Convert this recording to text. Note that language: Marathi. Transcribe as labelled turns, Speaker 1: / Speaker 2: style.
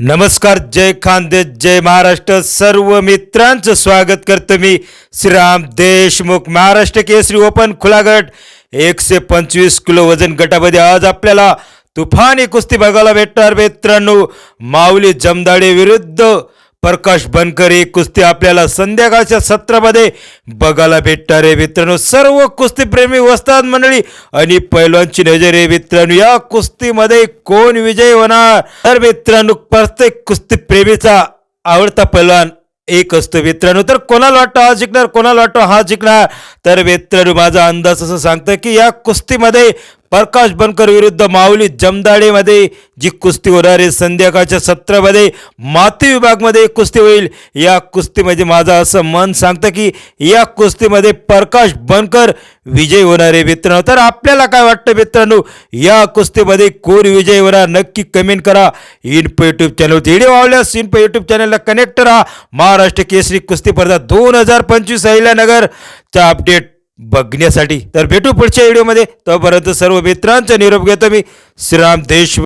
Speaker 1: नमस्कार जय खानदेश जय महाराष्ट्र. सर्व मित्रांचं स्वागत करतो मी श्रीराम देशमुख. महाराष्ट्र केसरी ओपन खुला गट एकशे पंचवीस किलो वजन गटामध्ये आज आपल्याला तुफानी कुस्ती बघायला भेटणार मित्रांनो. माऊली जमदाडे विरुद्ध प्रकाश बनकर ही कुस्ती आपल्याला संध्याकाळच्या सत्रामध्ये बघायला भेटणार आहे मित्रांनो. सर्व कुस्तीप्रेमी वस्तात मंडळी आणि पैलवानची नजर आहे मित्रांनो. या कुस्तीमध्ये कोण विजय होणार? तर मित्रांनो प्रत्येक कुस्तीप्रेमीचा आवडता पैलवान एक असतो मित्रांनो. तर कोणाला वाटतं हा जिंकणार कोणाला वाटतं हा जिंकणार? तर मित्रांनो माझा अंदाज असं सांगतं की या कुस्तीमध्ये प्रकाश बनकर विरुद्ध माऊली जमदाडेमध्ये जी कुस्ती होणार आहे संध्याकाळच्या सत्रामध्ये माती विभागमध्ये कुस्ती होईल. या कुस्तीमध्ये माझं असं मन सांगतं की या कुस्तीमध्ये प्रकाश बनकर विजय होणार आहे मित्रांनो. तर आपल्याला काय वाटतं मित्रांनो? या कुस्तीमध्ये कोण विजय होणार? नक्की कमेंट करा. इनपो यूट्यूब चॅनल व्हिडिओ आवडल्यास इनपो यूट्यूब चॅनलला कनेक्ट राहा. महाराष्ट्र केसरी कुस्ती स्पर्धा दोन हजार पंचवीस अहिल्यानगरचा अपडेट बघण्यासाठी. तर भेटू पुढच्या व्हिडिओमध्ये. तोपर्यंत सर्व मित्रांचा निरोप घेतो मी. श्रीराम देश